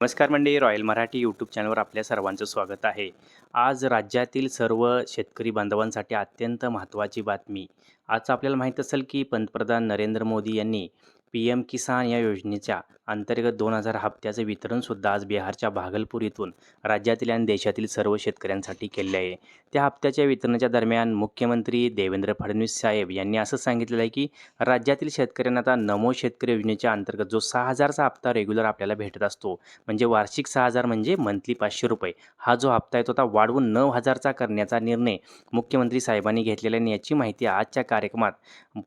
नमस्कार मंडळी royal Marathi YouTube चॅनलवर आपल्या सर्वांचं स्वागत आहे. आज राज्यातील सर्व शेतकरी बांधवांसाठी अत्यंत महत्त्वाची बातमी. आज आपल्याला माहीत असेल की पंतप्रधान नरेंद्र मोदी यांनी पी एम किसान या योजनेच्या अंतर्गत दोन हजार हप्त्याचं वितरणसुद्धा आज बिहारच्या भागलपूर इथून राज्यातील आणि देशातील सर्व शेतकऱ्यांसाठी केले आहे. त्या हप्त्याच्या वितरणाच्या दरम्यान मुख्यमंत्री देवेंद्र फडणवीस साहेब यांनी असं सांगितलेलं आहे की राज्यातील शेतकऱ्यांना आता नमो शेतकरी योजनेच्या अंतर्गत जो सहा हजारचा हप्ता रेग्युलर आपल्याला भेटत असतो म्हणजे वार्षिक सहा हजार म्हणजे मंथली पाचशे रुपये. हा जो हप्ता आहे तो आता वाढवून नऊ हजारचा करण्याचा निर्णय मुख्यमंत्री साहेबांनी घेतलेला आहे आणि याची माहिती आजच्या कार्यक्रमात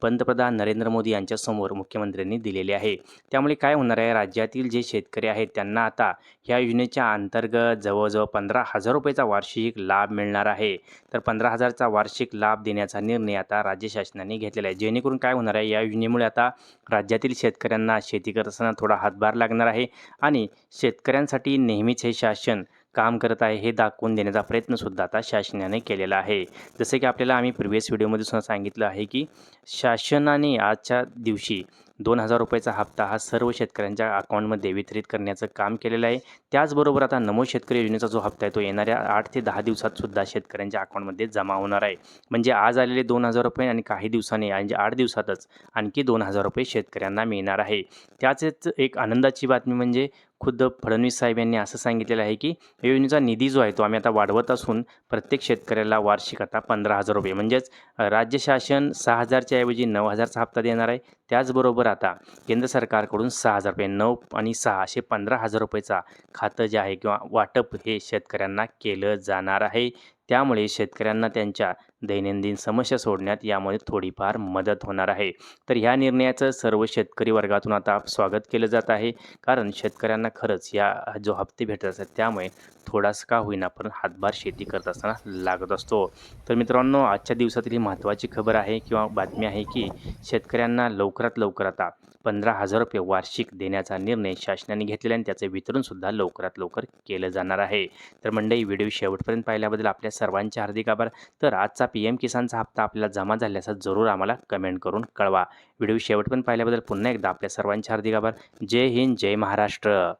पंतप्रधान नरेंद्र मोदी यांच्यासमोर मुख्यमंत्र्यांनी दिलेली आहे. त्यामुळे काय होणार आहे? राज्यातील जे शेतकरी आहेत त्यांना आता ह्या योजनेच्या अंतर्गत जवळजवळ पंधरा हजार रुपयेचा वार्षिक लाभ मिळणार आहे. तर पंधरा हजारचा वार्षिक लाभ देण्याचा निर्णय आता राज्य शासनाने घेतलेला आहे. जेणेकरून काय होणार आहे? या योजनेमुळे आता राज्यातील शेतकऱ्यांना शेती करत असताना थोडा हातभार लागणार आहे आणि शेतकऱ्यांसाठी नेहमीच हे शासन काम करत आहे हे दाखवून देण्याचा प्रयत्नसुद्धा आता शासनाने केलेला आहे. जसे की आपल्याला आम्ही प्रिव्हियस व्हिडिओमध्ये सुद्धा सांगितलं आहे की शासनाने आजच्या दिवशी दोन हजार रुपयाचा हप्ता हा सर्व शेतकऱ्यांच्या अकाउंटमध्ये वितरित करण्याचं काम केलेलं आहे. त्याचबरोबर आता नमो शेतकरी योजनेचा जो हप्ता आहे तो येणाऱ्या आठ ते दहा दिवसात सुद्धा शेतकऱ्यांच्या अकाउंटमध्ये जमा होणार आहे. म्हणजे आज आलेले दोन हजार रुपये आणि काही दिवसांनी म्हणजे आठ दिवसातच आणखी दोन हजार रुपये शेतकऱ्यांना मिळणार आहे. त्याचेच एक आनंदाची बातमी म्हणजे खुद्द फडणवीस साहेब यांनी असं सांगितलेलं आहे की योजनेचा निधी जो आहे तो आम्ही आता वाढवत असून प्रत्येक शेतकऱ्याला वार्षिक आता पंधरा हजार रुपये. म्हणजेच राज्य शासन सहा हजारच्या ऐवजी नऊ हजारचा हप्ता देणार आहे. त्याचबरोबर आता केंद्र सरकारकडून सहा हजार रुपये नऊ आणि सहा असे पंधरा हजार रुपयेचा खातं जे आहे किंवा वाटप हे शेतकऱ्यांना केलं जाणार आहे. त्यामुळे शेतकऱ्यांना त्यांच्या दैनंदिन समस्या सोडण्यात यामुळे थोडीफार मदत होणार आहे. तर ह्या निर्णयाचं सर्व शेतकरी वर्गातून आता स्वागत केलं जात आहे. कारण शेतकऱ्यांना खरंच या जो हप्ते भेटत असतात त्यामुळे थोडासा का होईना पण हातभार शेती करत असताना लागत असतो. तर मित्रांनो आजच्या दिवसातील ही महत्त्वाची खबर आहे किंवा बातमी आहे की शेतकऱ्यांना लवकरात लवकर आता पंधरा हजार रुपये वार्षिक देण्याचा निर्णय शासनाने घेतलेला आणि त्याचे वितरणसुद्धा लवकरात लवकर केलं जाणार आहे. तर मंडळी व्हिडिओ शेवटपर्यंत पाहिल्याबद्दल आपल्या सर्वांचे हार्दिक आभार. तर आजचा पी एम किसानचा हप्ता आपल्याला जमा झाल्याचा जरूर आम्हाला कमेंट करून कळवा. व्हिडिओ पण पाहिल्याबद्दल पुन्हा एकदा आपल्या सर्वांचे हार्दिक आभार. जय हिंद जय महाराष्ट्र.